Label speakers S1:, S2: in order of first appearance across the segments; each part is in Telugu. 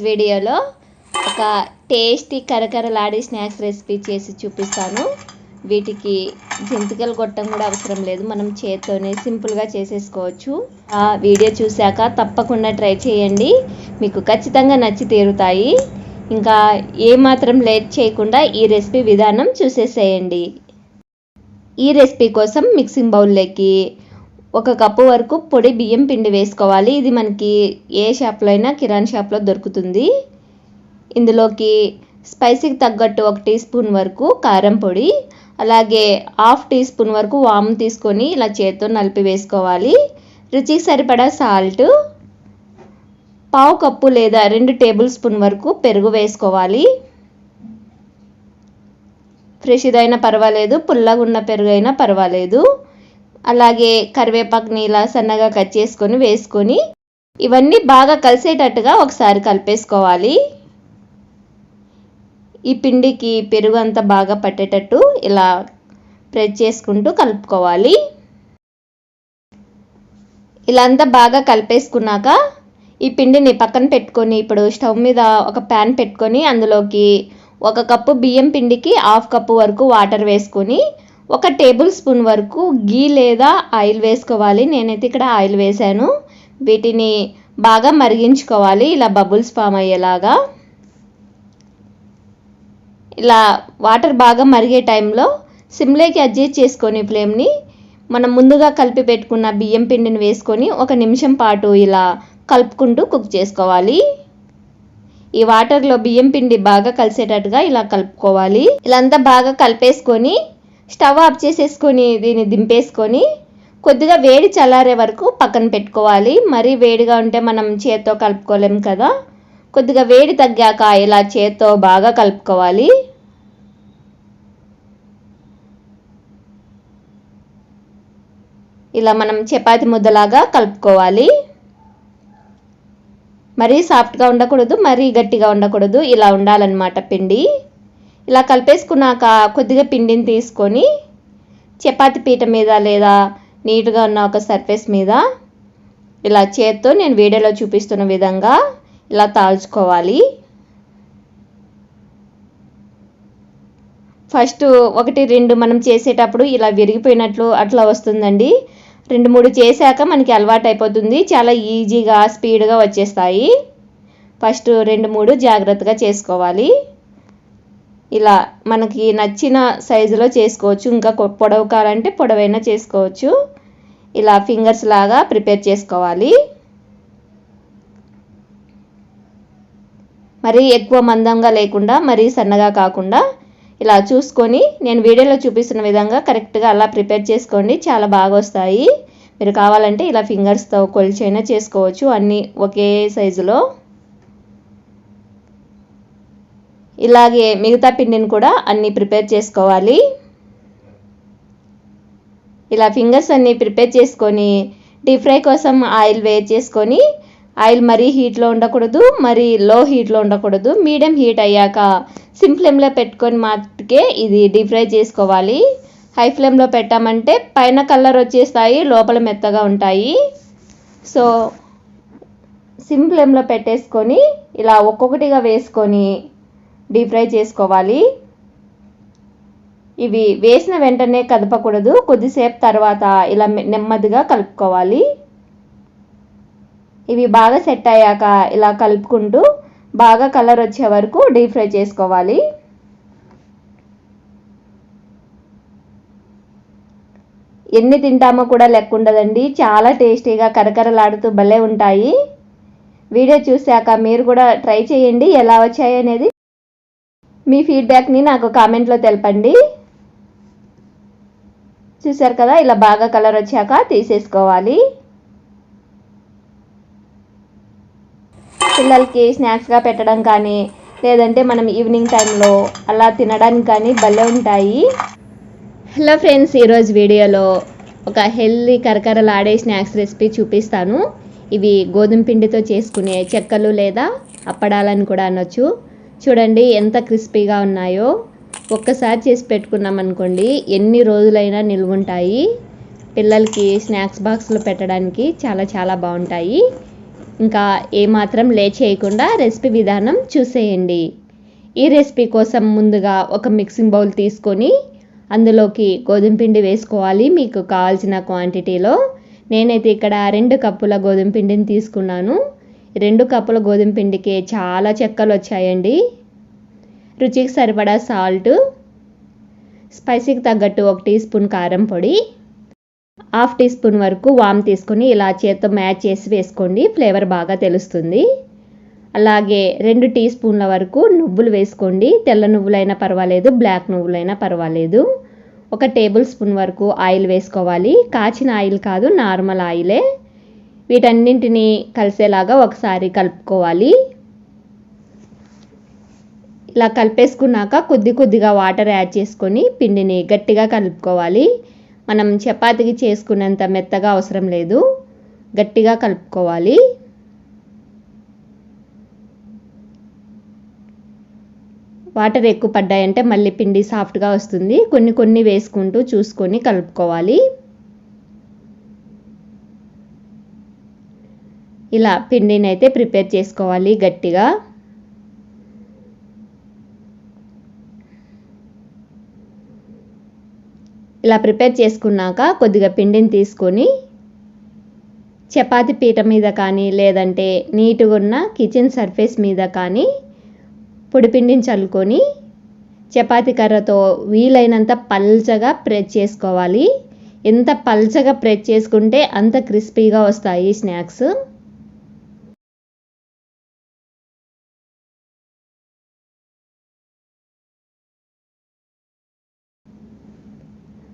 S1: వీడియోలో ఒక టేస్టీ కరకరలాడే స్నాక్స్ రెసిపీ చేసి చూపిస్తాను. వీటికి జంతికలు కొట్టడం కూడా అవసరం లేదు. మనం చేత్తోనే సింపుల్గా చేసేసుకోవచ్చు. ఆ వీడియో చూశాక తప్పకుండా ట్రై చేయండి. మీకు ఖచ్చితంగా నచ్చి తీరుతాయి. ఇంకా ఏమాత్రం లేట్ చేయకుండా ఈ రెసిపీ విధానం చూసేసేయండి. ఈ రెసిపీ కోసం మిక్సింగ్ బౌల్లోకి ఒక కప్పు వరకు పొడి బియ్యం పిండి వేసుకోవాలి. ఇది మనకి ఏ షాప్లో అయినా కిరాణా షాప్లో దొరుకుతుంది. ఇందులోకి స్పైసీకి తగ్గట్టు ఒక టీ స్పూన్ వరకు కారం పొడి అలాగే హాఫ్ టీ స్పూన్ వరకు వాము తీసుకొని ఇలా చేత్తో నలిపి వేసుకోవాలి. రుచికి సరిపడా సాల్ట్ పావు కప్పు లేదా రెండు టేబుల్ స్పూన్ వరకు పెరుగు వేసుకోవాలి. ఫ్రెష్ ఇదైనా పర్వాలేదు పుల్లగా ఉన్న పెరుగు అయినా పర్వాలేదు. అలాగే కరివేపాకుని ఇలా సన్నగా కట్ చేసుకొని వేసుకొని ఇవన్నీ బాగా కలిసేటట్టుగా ఒకసారి కలిపేసుకోవాలి. ఈ పిండికి పెరుగు అంతా బాగా పట్టేటట్టు ఇలా ప్రెస్ చేసుకుంటూ కలుపుకోవాలి. ఇలా అంతా బాగా కలిపేసుకున్నాక ఈ పిండిని పక్కన పెట్టుకొని ఇప్పుడు స్టవ్ మీద ఒక ప్యాన్ పెట్టుకొని అందులోకి ఒక కప్పు బియ్యం పిండికి హాఫ్ కప్పు వరకు వాటర్ వేసుకొని ఒక టేబుల్ స్పూన్ వరకు గీ లేదా ఆయిల్ వేసుకోవాలి. నేనైతే ఇక్కడ ఆయిల్ వేశాను. వీటిని బాగా మరిగించుకోవాలి. ఇలా బబుల్స్ ఫామ్ అయ్యేలాగా. ఇలా వాటర్ బాగా మరిగే టైంలో సిమ్లోకి అడ్జస్ట్ చేసుకొని ఫ్లేమ్ని మనం ముందుగా కలిపి పెట్టుకున్న బియ్యం పిండిని వేసుకొని ఒక నిమిషం పాటు ఇలా కలుపుకుంటూ కుక్ చేసుకోవాలి. ఈ వాటర్లో బియ్యం పిండి బాగా కలిసేటట్టుగా ఇలా కలుపుకోవాలి. ఇలా అంతా బాగా కలిపేసుకొని స్టవ్ ఆఫ్ చేసేసుకొని దీన్ని దింపేసుకొని కొద్దిగా వేడి చల్లారే వరకు పక్కన పెట్టుకోవాలి. మరీ వేడిగా ఉంటే మనం చేత్తో కలుపుకోలేం కదా. కొద్దిగా వేడి తగ్గాక ఇలా చేత్తో బాగా కలుపుకోవాలి. ఇలా మనం చపాతి ముద్దలాగా కలుపుకోవాలి. మరీ సాఫ్ట్గా ఉండకూడదు మరీ గట్టిగా ఉండకూడదు. ఇలా ఉండాలన్నమాట పిండి. ఇలా కలిపేసుకున్నాక కొద్దిగా పిండిని తీసుకొని చపాతి పీట మీద లేదా నీట్గా ఉన్న ఒక సర్ఫేస్ మీద ఇలా చేత్తో నేను వీడియోలో చూపిస్తున్న విధంగా ఇలా తాల్చుకోవాలి. ఫస్ట్ ఒకటి రెండు మనం చేసేటప్పుడు ఇలా విరిగిపోయినట్లు అట్లా వస్తుందండి. రెండు మూడు చేశాక మనకి అలవాటు అయిపోతుంది. చాలా ఈజీగా స్పీడ్గా వచ్చేస్తాయి. ఫస్ట్ రెండు మూడు జాగ్రత్తగా చేసుకోవాలి. ఇలా మనకి నచ్చిన సైజులో చేసుకోవచ్చు. ఇంకా పొడవు కావాలంటే పొడవైనా చేసుకోవచ్చు. ఇలా ఫింగర్స్ లాగా ప్రిపేర్ చేసుకోవాలి. మరీ ఎక్కువ మందంగా లేకుండా మరీ సన్నగా కాకుండా ఇలా చూసుకొని నేను వీడియోలో చూపిస్తున్న విధంగా కరెక్ట్గా అలా ప్రిపేర్ చేసుకోండి. చాలా బాగా వస్తాయి. మీరు కావాలంటే ఇలా ఫింగర్స్తో కొలిచైనా చేసుకోవచ్చు. అన్నీ ఒకే సైజులో. ఇలాగే మిగతా పిండిని కూడా అన్నీ ప్రిపేర్ చేసుకోవాలి. ఇలా ఫింగర్స్ అన్నీ ప్రిపేర్ చేసుకొని డీప్ ఫ్రై కోసం ఆయిల్ వేడి చేసుకొని ఆయిల్ మరీ హీట్లో ఉండకూడదు మరీ లో హీట్లో ఉండకూడదు మీడియం హీట్ అయ్యాక సిమ్ ఫ్లేమ్లో పెట్టుకొని మాటకే ఇది డీప్ ఫ్రై చేసుకోవాలి. హై ఫ్లేమ్లో పెట్టామంటే పైన కలర్ వచ్చేస్తాయి లోపల మెత్తగా ఉంటాయి. సో సిమ్ ఫ్లేమ్లో పెట్టేసుకొని ఇలా ఒక్కొక్కటిగా వేసుకొని డీప్ ఫ్రై చేసుకోవాలి. ఇవి వేసిన వెంటనే కదపకూడదు. కొద్దిసేపు తర్వాత ఇలా నెమ్మదిగా కలుపుకోవాలి. ఇవి బాగా సెట్ అయ్యాక ఇలా కలుపుకుంటూ బాగా కలర్ వచ్చే వరకు డీప్ ఫ్రై చేసుకోవాలి. ఎన్ని తింటామో కూడా లెక్క ఉండదండి. చాలా టేస్టీగా కరకరలాడుతూ భలే ఉంటాయి. వీడియో చూశాక మీరు కూడా ట్రై చేయండి. ఎలా వచ్చాయి అనేది మీ ఫీడ్బ్యాక్ని నాకు కామెంట్లో తెలపండి. చూసారు కదా ఇలా బాగా కలర్ వచ్చాక తీసేసుకోవాలి. పిల్లలకి స్నాక్స్గా పెట్టడం కానీ లేదంటే మనం ఈవినింగ్ టైంలో అలా తినడానికి కానీ భలే ఉంటాయి. హలో ఫ్రెండ్స్ ఈరోజు వీడియోలో ఒక హెల్దీ కరకరలాడే స్నాక్స్ రెసిపీ చూపిస్తాను. ఇవి గోధుమ పిండితో చేసుకునే చెక్కలు లేదా అప్పడాలని కూడా అనొచ్చు. చూడండి ఎంత క్రిస్పీగా ఉన్నాయో. ఒక్కసారి చేసి పెట్టుకున్నాం అనుకోండి ఎన్ని రోజులైనా నిల్వుంటాయి. పిల్లలకి స్నాక్స్ బాక్స్లో పెట్టడానికి చాలా చాలా బాగుంటాయి. ఇంకా ఏమాత్రం లే చేయకుండా రెసిపీ విధానం చూసేయండి. ఈ రెసిపీ కోసం ముందుగా ఒక మిక్సింగ్ బౌల్ తీసుకొని అందులోకి గోధుమ పిండి వేసుకోవాలి మీకు కావాల్సిన క్వాంటిటీలో. నేనైతే ఇక్కడ రెండు కప్పుల గోధుమ పిండిని తీసుకున్నాను. రెండు కప్పుల గోధుమ పిండికి చాలా చెక్కలు వచ్చాయండి. రుచికి సరిపడా సాల్ట్ స్పైసీకి తగ్గట్టు ఒక టీ స్పూన్ కారం పొడి హాఫ్ టీ స్పూన్ వరకు వామ్ తీసుకొని ఇలా చేత్తో మ్యాచ్ చేసి వేసుకోండి ఫ్లేవర్ బాగా తెలుస్తుంది. అలాగే రెండు టీ స్పూన్ల వరకు నువ్వులు వేసుకోండి తెల్ల నువ్వులైనా పర్వాలేదు బ్లాక్ నువ్వులైనా పర్వాలేదు. ఒక టేబుల్ స్పూన్ వరకు ఆయిల్ వేసుకోవాలి కాచిన ఆయిల్ కాదు నార్మల్ ఆయిలే. వీటన్నింటినీ కలిసేలాగా ఒకసారి కలుపుకోవాలి. ఇలా కలిపేసుకున్నాక కొద్ది కొద్దిగా వాటర్ యాడ్ చేసుకొని పిండిని గట్టిగా కలుపుకోవాలి. మనం చపాతీకి చేసుకునేంత మెత్తగా అవసరం లేదు. గట్టిగా కలుపుకోవాలి. వాటర్ ఎక్కువ పడ్డాయంటే మళ్ళీ పిండి సాఫ్ట్గా వస్తుంది. కొన్ని కొన్ని వేసుకుంటూ చూసుకొని కలుపుకోవాలి. ఇలా పిండిని అయితే ప్రిపేర్ చేసుకోవాలి గట్టిగా. ఇలా ప్రిపేర్ చేసుకున్నాక కొద్దిగా పిండిని తీసుకొని చపాతి పీట మీద కానీ లేదంటే నీట్గా ఉన్న కిచెన్ సర్ఫేస్ మీద కానీ పొడి పిండిని చల్లుకొని చపాతి కర్రతో వీలైనంత పల్చగా ప్రెస్ చేసుకోవాలి. ఎంత పల్చగా ప్రెస్ చేసుకుంటే అంత క్రిస్పీగా వస్తాయి స్నాక్స్.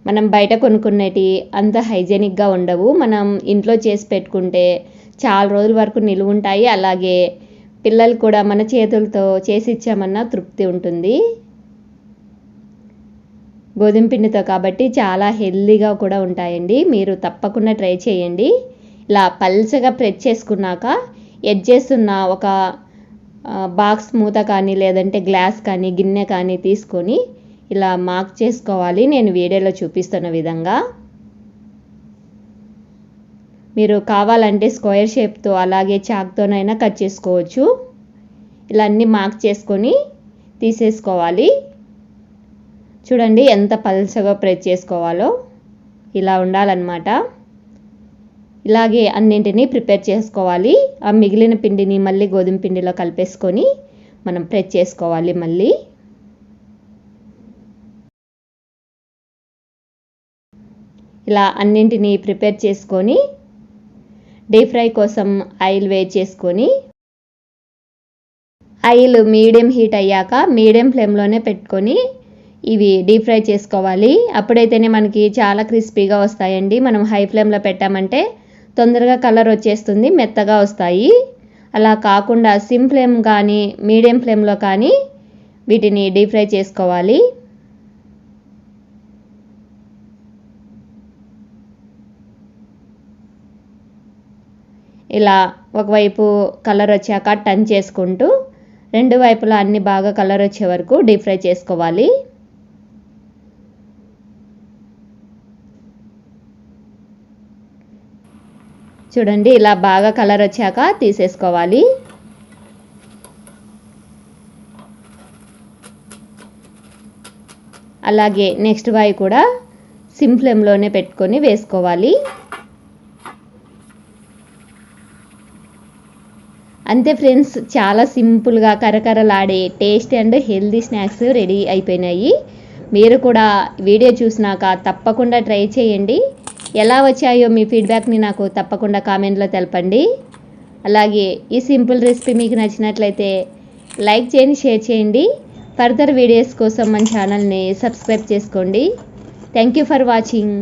S1: మనం బయట కొనుక్కునేటి అంత హైజెనిక్గా ఉండవు. మనం ఇంట్లో చేసి పెట్టుకుంటే చాలా రోజుల వరకు నిలువ ఉంటాయి అలాగే పిల్లలు కూడా మన చేతులతో చేసి ఇచ్చామన్న తృప్తి ఉంటుంది. గోధుమ పిండితో కాబట్టి చాలా హెల్దీగా కూడా ఉంటాయండి. మీరు తప్పకుండా ట్రై చేయండి. ఇలా పల్చగా ప్రెస్ చేసుకున్నాక ఎడ్జెస్ ఉన్న ఒక బాక్స్ మూత కానీ లేదంటే గ్లాస్ కానీ గిన్నె కానీ తీసుకొని ఇలా మార్క్ చేసుకోవాలి. నేను వీడియోలో చూపిస్తున్న విధంగా. మీరు కావాలంటే స్క్వేర్ షేప్తో అలాగే చాక్తోనైనా కట్ చేసుకోవచ్చు. ఇలా అన్నీ మార్క్ చేసుకొని తీసేసుకోవాలి. చూడండి ఎంత పల్చగా ప్రెస్ చేసుకోవాలో. ఇలా ఉండాలన్నమాట. ఇలాగే అన్నింటినీ ప్రిపేర్ చేసుకోవాలి. ఆ మిగిలిన పిండిని మళ్ళీ గోధుమ పిండిలో కలిపేసుకొని మనం ప్రెస్ చేసుకోవాలి మళ్ళీ. ఇలా అన్నింటినీ ప్రిపేర్ చేసుకొని డీప్ ఫ్రై కోసం ఆయిల్ వేడి చేసుకొని ఆయిల్ మీడియం హీట్ అయ్యాక మీడియం ఫ్లేమ్లోనే పెట్టుకొని ఇవి డీప్ ఫ్రై చేసుకోవాలి. అప్పుడైతేనే మనకి చాలా క్రిస్పీగా వస్తాయండి. మనం హై ఫ్లేమ్లో పెట్టామంటే తొందరగా కలర్ వచ్చేస్తుంది మెత్తగా వస్తాయి. అలా కాకుండా సిమ్ ఫ్లేమ్ కానీ మీడియం ఫ్లేమ్లో కానీ వీటిని డీప్ ఫ్రై చేసుకోవాలి. ఇలా ఒకవైపు కలర్ వచ్చాక టర్న్ చేసుకుంటూ రెండు వైపులా అన్ని బాగా కలర్ వచ్చే వరకు డీప్ ఫ్రై చేసుకోవాలి. చూడండి ఇలా బాగా కలర్ వచ్చాక తీసేసుకోవాలి. అలాగే నెక్స్ట్ వాయి కూడా సిమ్ ఫ్లేమ్లోనే పెట్టుకొని వేసుకోవాలి. అంతే ఫ్రెండ్స్ చాలా సింపుల్గా కరకరలాడే taste and healthy snacks ready అయిపోయినాయి. మీరు కూడా వీడియో చూసినాక తప్పకుండా ట్రై చేయండి. ఎలా వచ్చాయో మీ ఫీడ్బ్యాక్ని నాకు తప్పకుండా కామెంట్లో తెలపండి. అలాగే ఈ సింపుల్ రెసిపీ మీకు నచ్చినట్లయితే లైక్ చేయండి షేర్ చేయండి. ఫర్దర్ వీడియోస్ కోసం మన ఛానల్ని సబ్స్క్రైబ్ చేసుకోండి. Thank you for watching.